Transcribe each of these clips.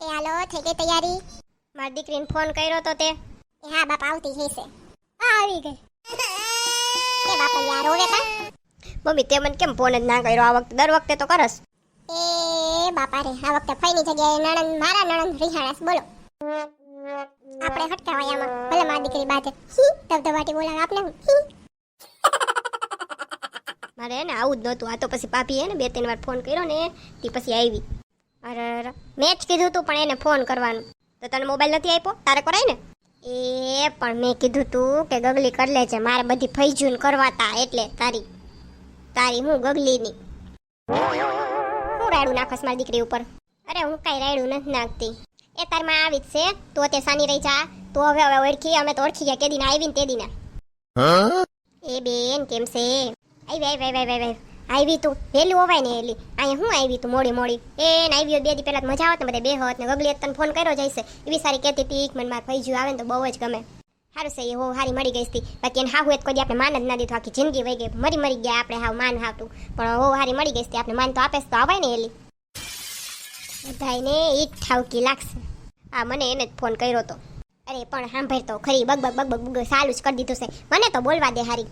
એ હાલો થઈ ગઈ તૈયારી. મારી દીકરીને ફોન કર્યો તો તે. એ હા બાપ આવતી હશે. આ આવી ગઈ. એ બાપ યાર હોવે કા મમ્મી તે મને કેમ ફોન જ ના કર્યો? આ વખતે દર વખતે તો કરસ. એ બાપા રે આ વખતે ફઈની જગ્યાએ નણંદ મારા નણંદ રિહાણાસ બોલો. આપણે હટકાવાય આમાં. ભલે મારી દીકરી બાજે. ધબધબાટી બોલાવે આપણે મારે ને આવું જ નહોતું. આ તો પછી પાપી હે ને બે ત્રણ વાર ફોન કર્યો ને તે પછી આવી. અરે અરે. મેં જ કીધું તું પણ એને ફોન કરવાનું. તો તને મોબાઈલ નથી આપ્યો? તારે કરાય ને? એ પણ મેં કીધું તું કે ગગલી કરી લેજે. મારે બધી ફૈજૂન કરવાતા એટલે તારી તારી હું ગગલીની. હું રાડું નાખસ મારી દીકરી ઉપર. અરે હું કાંઈ રાયડું નથી નાખતી. એ તારમાં આવી જ છે. તો તે સાની રહી જા. તો હવે હવે ઓળખી. અમે તો ઓળખી ગયા કે દિન આવીને તે દિના એ બેન કેમ છે? આવી આવી આવી આવી આવી તું? વહેલું હોવાય ને એલી. અહીંયા હું આવી તું મોડી મોડી? એ ને આવી હોત બે દી પહેલા મજા આવત ને બધે બે હોત ને ગગલી તને ફોન કર્યો જઈશે એવી સારી કહેતી હતી એક મનમાં ફઈ જ્યું આવે ને તો બહુ જ ગમે. સારું છે એ હો, હારી મળી ગઈ હતી બાકી એને હાહુ એ કોઈ આપણે માન જ ના દીધું. આખી જિંદગી વહી ગઈ. મરી મરી ગયા આપણે હાવ માન હાવતું પણ હો, હારી મળી ગઈ હતી આપણે માન તો આપે તો આવાય ને એલી. બધાને જ ઠાવકી લાગશે. આ મને એને જ ફોન કર્યો તો. અરે પણ સાંભળ તો, ખરી બગ બગ બગ બગ સારું જ કરી દીધું છે. મને તો બોલવા દે હારી.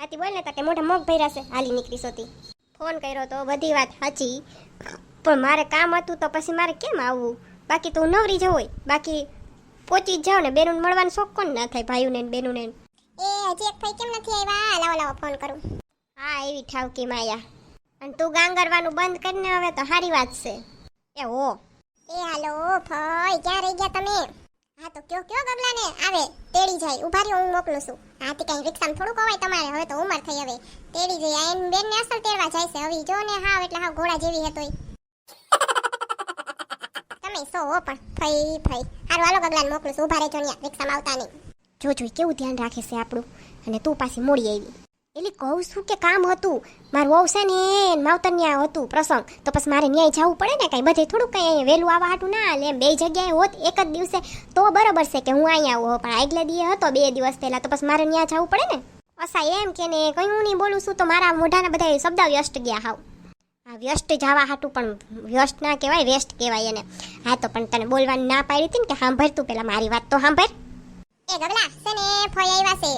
હાથી બોલ ને તાકે મોઢે મોગ ભર્યા છે હાલી નીકળી સોતી. ફોન કર્યો તો બધી વાત સાચી પણ મારે કામ હતું તો પછી મારે કેમ આવવું? બાકી તો હું નવરી જ હોય બાકી પહોંચી જ જાઉં ને બેનું મળવાનો શોખ કોણ ના થાય ભાઈઓને ને બેનુંને. એ હજી એક ભાઈ કેમ નથી આવ્યા? લાવો લાવો ફોન કરું. હા એવી ઠાવકી માયા. અને તું ગાંગરવાનું બંધ કરીને હવે તો સારી વાત છે. એ હો. એ હાલો ભાઈ ક્યાં રહી ગયા તમે? હા, તો કયો કયો ગગલાને? આવે, તેડી જાય. ઊભા રહ્યો, હું મોકલું છું. હાથી કઈ રિક્ષામાં થોડુંક હોય તમારે. હવે તો ઉંમર થઈ હવે. તેડી જાય. એમ બેન બેનને અસલ તેડવા જાય છે. હવે જો ને હાવ, એટલે હાવ ઘોડા જેવી હતોય તમે સો હો પણ. ફઈ ફઈ. હારું, હાલો ગગલાને મોકલું છું. ઊભા રહેજો ન્યા. રિક્ષામાં આવતા નહીં. જો જો કેવું ધ્યાન રાખે છે આપણું? અને તું પાછી મોડી આવી. એટલે કહું છું કે કામ હતું. મારું વહુ ને માવતર ન્યા હતું પ્રસંગ. તો પછી મારે ન્યાય જવું પડે ને કાંઈ? બધે થોડુંક કાંઈ વહેલું આવવા હાટું ના હાલે. બે જગ્યાએ હોત, એક જ દિવસે, તો બરાબર છે કે હું અહીંયા આવું પણ આગલા દીએ હતો, બે દિવસ પહેલાં. તો પછી મારે ન્યાય જવું પડે ને? અસા એમ કે ને, કંઈ હું નહીં બોલું છું, તો મારા મોઢાના બધા શબ્દ વ્યસ્ત ગયા હાવ. આ વ્યસ્ત જવા હાટું પણ વ્યસ્ત ના કહેવાય વેસ્ટ કહેવાય એને. હા તો પણ તને બોલવાની ના પાડી હતી ને કે સાંભળ તું પહેલાં મારી વાત તો સાંભળ. એ ગગલા છે ને, ફોઈ આવ્યા છે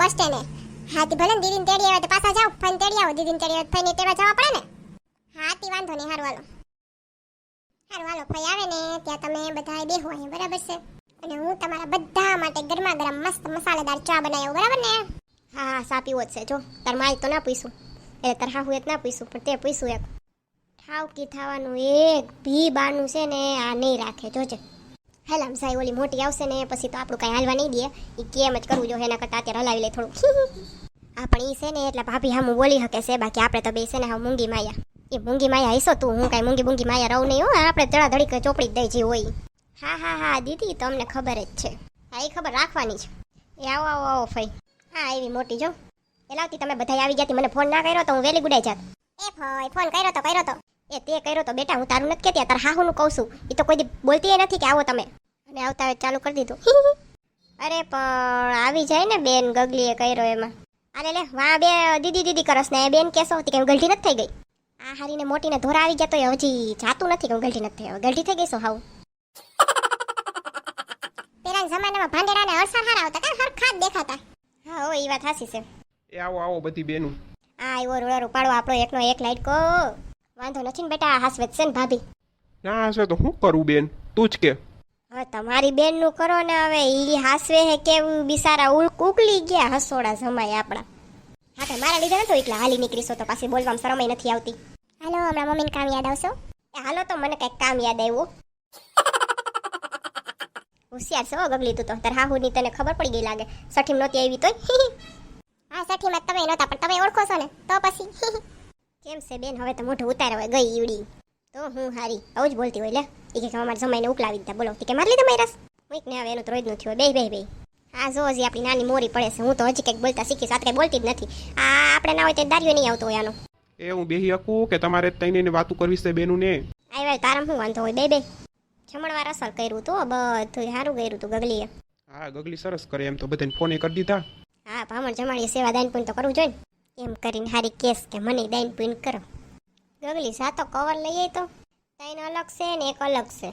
બસ સ્ટેન્ડે. હાથી ભલે ને દીદીને તેડી આવ્યા તો પાછા જાવ ફઈને તેડી આવો. દીદીને તેડી આવ્યા ફઈને તેડવા જવા પડે ને? હાથી વાંધો નહીં, હારું, હાલો. હારું, હાલો, ફઈ આવે ને, ત્યાં તમે બધા બેહો અહીં, બરાબર છે? અને હું તમારા બધા માટે ગરમા ગરમ મસ્ત મસાલેદાર ચા બનાવ્યો બરાબર ને? હા હા સા પીવો જ છે, જો. તાર માલ તો ના પીશું. એટલે તાર હાહુ એ તો ના પીશું, પણ તે પીશું એક. ઠાવકી થવાનું એક ભી બાનું છે ને, આ નહીં રાખે, જોજે. હેલામ સાહેબ ઓલી મોટી આવશે ને, પછી તો આપણું કાંઈ હાલવા નહીં દે. એ કેમ જ કરવું જોઈએ એના કરતાં અત્યારે હલાવી લે થોડું. હા પણ એ છે ને એટલે ભાભી હામું બોલી શકે છે. બાકી આપણે તો બે છે ને હા મૂંગી માયા. એ મૂંગી માયા હઈશો તું. હું કાંઈ મૂંગી મૂંગી માયા રહું નહીં હો. આપણે જડા ધડીક ચોપડી દઈ જે હોય. હા હા હા, દીદી, તમને ખબર જ છે. હા એ ખબર રાખવાની છે એ આવો આવો આવો ફઈ. હા એવી મોટી જો. એલાવતી તમે બધા આવી ગયા મને ફોન ના કર્યો તો હું વેલી ગુડાઈ જાત. એ ભાઈ ફોન કર્યો તો કર્યો તો. એ તે કર્યો તો બેટા, હું તારું નથી કહેતી તાર હાહુનું કહું છું. એ તો કોઈ બોલતી નથી કે આવો તમે. અને આવતા ચાલુ કરી દીધું. અરે પણ આવી જાય ને બેન ગગલીએ કર્યો એમાં. અરે લે વાહ બે દીદી દીદી કરસ ને બેન કેસો હતી કે ગલઢી નથી થઈ ગઈ? આ હારીને મોટીને ધોરા આવી ગયા તો હજી જાતું નથી કે હું ગલઢી નથી થઈ હવે ગલઢી થઈ ગઈ છો હાવ? પેલાના જમાનામાં ભાંડેરાને અળસા હારા આવતા કા હરખા જ દેખાતા? હા હો એ વાત હાસી છે. એ આવો આવો બધી બેનું. આ આવ્યો રોડો પાડો આપણો એકનો એક લાઈટ કો. વાંધો નથી ને બેટા હાસવેત છે ને ભાભી. ના હશે તો હું કરું બેન? તું જ કે. હવે તમારી બેનનું કરો ને હવે ઈ હાસવે હે કેવું બિસારા ઉલ- ઉકલી ગયા હસોડા જમાય આપણા. હા તો મારા લીધે નતો એકલા હાલી નીકળીશો તો પાછી બોલવામાં શરમય નથી આવતી. હાલો હમણાં મમ્મીને કામ યાદ આવશો એ હાલો તો મને કંઈક કામ યાદ આવ્યું. હોશિયાર છો ગગલી તું તો. તાર હાહુની તને ખબર પડી ગઈ લાગે. સઠીમ નહોતી આવી તોય. હા સઠીમાં તમે નહોતા પણ તમે ઓળખો છો ને તો પછી. કેમ છે બેન? હવે તો મોઢું ઉતારે હોય ગઈ ઈવડી. તો હું હારી. આવું જ બોલતી હોય લે. એ કે અમારે જમાઈને ઉકલાવી દીધા. બોલો કે મારી લીધા મારી રસ મુઈક ને હવે એનું તો રોજનું થયું બે બે બે હા જો હજી આપણી નાની મોરી પડે છે. હું તો હજી કંઈક બોલતા શીખીશ. આ કંઈ બોલતી જ નથી. આ આપણે ના હોય તો દારિયો નહીં આવતો હોય આનો. એ હું બેહી શકું કે તમારે તઈને વાતું કરવી છે બેનું ને આવ્યા તારામ શું વાંધો હોય? બે બે જમણવાર અસર કર્યું તો બધું સારું કર્યું તું ગગલીએ. હા ગગલી સરસ કરે. એમ તો બધાને ફોને કરી દીધા. હા ભામણ જમાડીએ સેવા દાન પૂન તો કરવું જોઈએ એમ કરીને હારી કેસ કે મને દાન પૂન કરો. ગગલી સાતો કવર લઈએ તો? ત્રણ અલગ છે ને એક અલગ છે.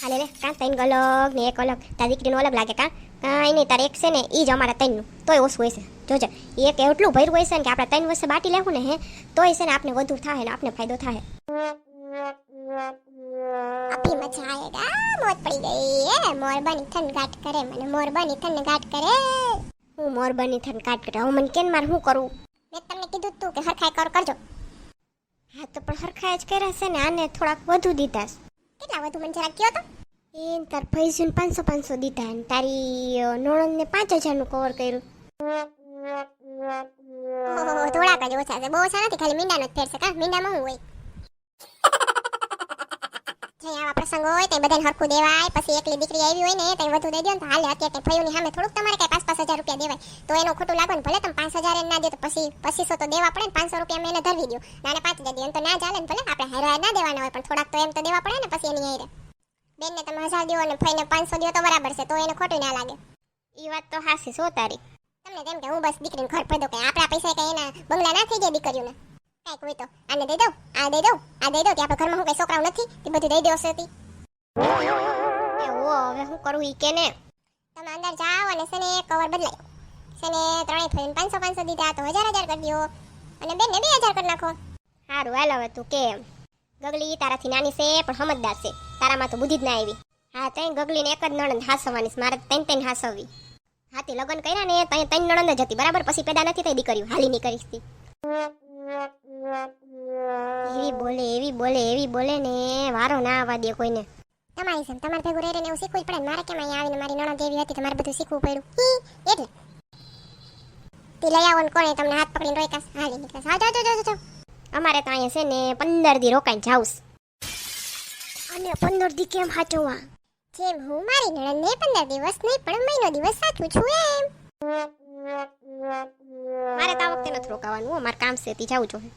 હાલે રે, કાં? ત્રણ અલગ ને એક અલગ. તારી દીકરીનું અલગ લાગે કાં? કાંઈ નહીં, તારે એક છે ને એ જ અમારા ત્રણનું. તોય ઓછું હોય છે. જોજે. એક એટલું ભર્યું હોય છે ને કે આપણે ત્રણ વર્ષે બાટી લેવું ને, હે? તોય છે ને આપને વધુ થાય ને આપને ફાયદો થાય અભી મજા આયેગા મોત પડી ગઈ એ મોરબાની થન ગાટ કરે મને મોરબાની થન ગાટ કરે. હું મોરબાની થન થઈને કરે. હું મને કેન માર શું કરું? મેં તમને કીધું તું કે હરખાઈ કર, કરજો. હા, તો પણ સરખા જ કર્યા છે ને, આને થોડાક વધુ દીધા. કેટલા વધુ મને જરા કયો તો? એ તાર પૈસું પાંચસો પાંચસો દીધા ને તારી નોણંદને પાંચ હજારનું કવર કર્યું. થોડાક જ ઓછા છે. બહુ ઓછા નથી, ખાલી મીંડાનો જ ફેર છે મીંડામાં હું હોય? જઈ આવા પ્રસંગો હોય તે બધાને હરખું દેવાય. પછી એકલી દીકરી આવી હોય ને તે વધુ દઈ દો ને તો હાલે. અત્યારે ફયુની સામે થોડુંક તમારે કઈ પાંચ પાંચ હજાર રૂપિયા દેવાય. તો એનું ખોટું લાગે ને ભલે તમે પાંચ હજાર ના દે તો પછી પચીસો તો દેવા પડે ને પાંચસો રૂપિયા મેં એને ધરવી દો નાને પાંચ દે. એમ તો ના ચાલે ને ભલે. આપણે હેરો ના દેવાના હોય પણ થોડાક તો એમ તો દેવા પડે ને પછી એની હારે. બેનને તમે હજાર દો અને ફઈને પાંચસો દો તો બરાબર છે. તો એને ખોટું ના લાગે. એ વાત તો હાસી સો તારી. તમને તેમ કે હું બસ દીકરીને ઘર દઉં કે આપણા પૈસા કઈ એના બંગલા ના થઈ જાય દીકરીઓને. કાંઈક હોય તો આને દઈ દઉં આ દઈ દઉં આ દઈ દઉં કે આપણે ઘરમાં હું કઈ છોકરાઓ નથી તે બધું દઈ દેવશે હતી હવે શું કરું ઈ કે ને તમે અંદર જાઓ અને છે ને કવર બદલાય છે ને ત્રણેય ફરીને પાંચસો પાંચસો દીધા તો હજાર હજાર કરી દો અને બેનને બે હજાર કરી નાખો સારું હાલ હવે તું કે ગગલી તારાથી નાની છે પણ સમજદાર છે તારામાં તો બુદ્ધિ જ ના આવી હા તઈ ગગલીને એક જ નણંદ હાસવાની છે મારે તૈન તૈન હાસવવી હાથી લગ્ન કર્યા ને તઈ તૈન નણંદ જ હતી બરાબર પછી પેદા નથી થઈ દીકરીઓ હાલી ની કરીશ તી. એવી બોલે એવી બોલે એવી બોલે ને વારો ના આવવા દે કોઈને. તમારી છે તમારે ભેગું રહીને એવું શીખવું જ પડે મારે કેમ અહીંયા આવીને મારી નણંદ એવી હતી તમારે બધું શીખવું પડ્યું? એટલે. તે લઈ આવો ને કોણે તમને હાથ પકડીને રોક્યા? હાલી નીકળે હા જાઓ જાઓ અમારે તો અહીંયા છે ને પંદર દી રોકાઈને જાઉસ અને પંદર દી કેમ સાચવવા જેમ હું મારી નણંદને પંદર દિવસ નહીં પણ મહિનો દિવસ સાચું છું એમ. મારે તો આ વખતે નથી રોકાવાનું મારે કામ છે તી જાવું જોઈએ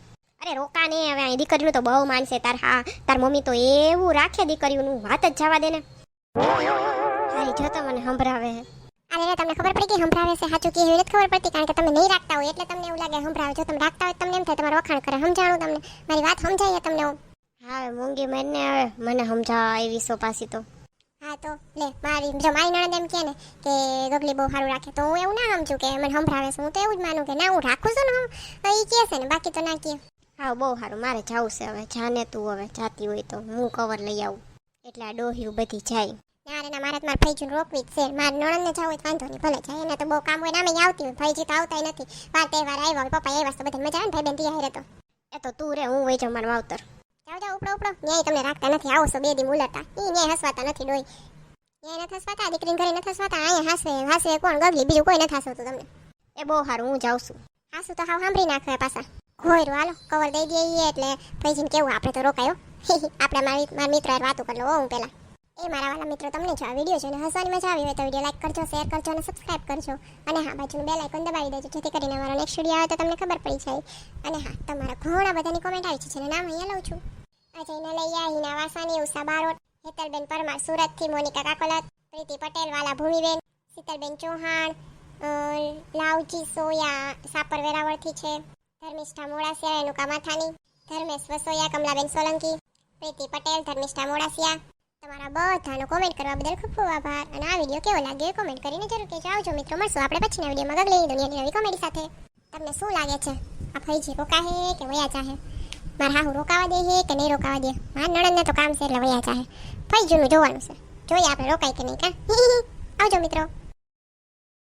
અરે રોકા ને હવે અહીં દીકરીનું તો બહુ માનશે. તાર હા તાર મમ્મી તો એવું રાખે દીકરીઓનું. વાત જ જવા દે ને હારી જતો મને સંભળાવે. અરે તમને ખબર પડી કે સંભળાવે છે? સાચું કે એવી ખબર પડતી કારણ કે તમે નહીં રાખતા હોય એટલે તમને એવું લાગે સંભળાવે. જો તમે રાખતા હોય તમને એમ થાય તમારું વખાણ કરે. સમજાણું તમને? મારી વાત સમજાય તમને હું. મૂંગી મને હવે મને સમજાવ એવી સો પાસી તો. હા તો લે મારી જો મારી નણંદ એમ કહે ને કે ગગલી બહુ સારું રાખે તો હું એવું ના સમજું કે મને સંભળાવે છે. હું તો એવું જ માનું કે ના હું રાખું છું ને એ કહે છે ને બાકી તો ના કહે. હા, બહુ સારું. મારે જવું છે હવે. જાને તું હવે જાતી હોય તો હું કવર લઈ આવું. એટલે આ ડોહ્યું બધી જાય. ના રે, ના, મારે મારા ભાઈજીને રોકવી જ છે. મારી નણંદને જવું હોય વાંધો નહીં, ભલે જાય. એને તો બહુ કામ હોય ને આમે આવતી હોય. ભાઈજી તો આવતા નથી. વાર તહેવાર આવ્યો હોય પપ્પા આવ્યા તો બધા મજા આવે ને ભાઈ બેન તૈયાર તો એ તો તું રે, હું વહી જાઉં મારું માવતર જાઓ જાઓ ઉપડો ઉપડો. ન્યાય તમને રાખતા નથી. આવો છો બે દી મુલાતા એ ન્યાય હસવાતા નથી ડોઈ ન્યાય નથી હસવાતા, દીકરીને ઘરે નથી હસવાતા. અહીંયા હાસે હાસે કોણ? ગગલી, બીજું કોઈ નથી હસવતું તમને. એ બહુ સારું, હું જાઉં છું. હાસું તો હાવ સાંભળી નાખે પાછા. ઘોયરું હાલો કવર દઈ દઈએ એટલે ભાઈજીને કેવું, આપણે તો રોકાયો. આપણે મારી, મારા મિત્ર વાતો કરી લો હું પહેલાં એ મારા વાલા મિત્રો તમને જો આ વીડિયો છે અને હસવાની મજા આવી હોય તો વીડિયો લાઈક કરજો શેર કરજો અને સબસ્ક્રાઇબ કરજો. અને હા, બાજુનું બેલ આઇકોન દબાવી દેજો, જેથી કરીને અમારો નેક્સ્ટ વીડિયો આવે તો તમને ખબર પડી જાય. અને હા, તમારા ઘણા બધાની કોમેન્ટ આવી છે, જેને નામ અહીંયા લઉં છું. અજય નલૈયા હિના વાસાની ઉષા બારોટ, હેતલબેન પરમાર, સુરતથી મોનિકા કાકોલત, પ્રીતિ પટેલ, વાલા ભૂમિબેન, શીતલબેન ચૌહાણ લાવજી સોયા, સાપર વેરાવળથી છે. ધર્મિષ્ઠા મોડાસિયા રેણુકા માથાની ધર્મેશ વસોયા કમલાબેન સોલંકી. પ્રીતિ પટેલ, ધર્મિષ્ઠા મોડાસિયા તમારા બધાનો કોમેન્ટ કરવા બદલ ખૂબ ખૂબ આભાર. અને આ વીડિયો કેવો લાગ્યો કોમેન્ટ કરીને જરૂર કહેજો. આવજો મિત્રો, મળશું આપણે પછીના વિડીયોમાં ગગલી દુનિયાની નવી કોમેડી સાથે. તમને શું લાગે છે? આ ફૈજી રોકાહે કે વયા ચાહે મારા હાહુ રોકાવા દે હે કે નહીં રોકાવા દે? મારા નણંદને તો કામ છે એટલે વયા ચાહે ફૈજુનું જોવાનું છે. જોઈએ આપણે રોકાય કે નહીં કા? આવજો મિત્રો.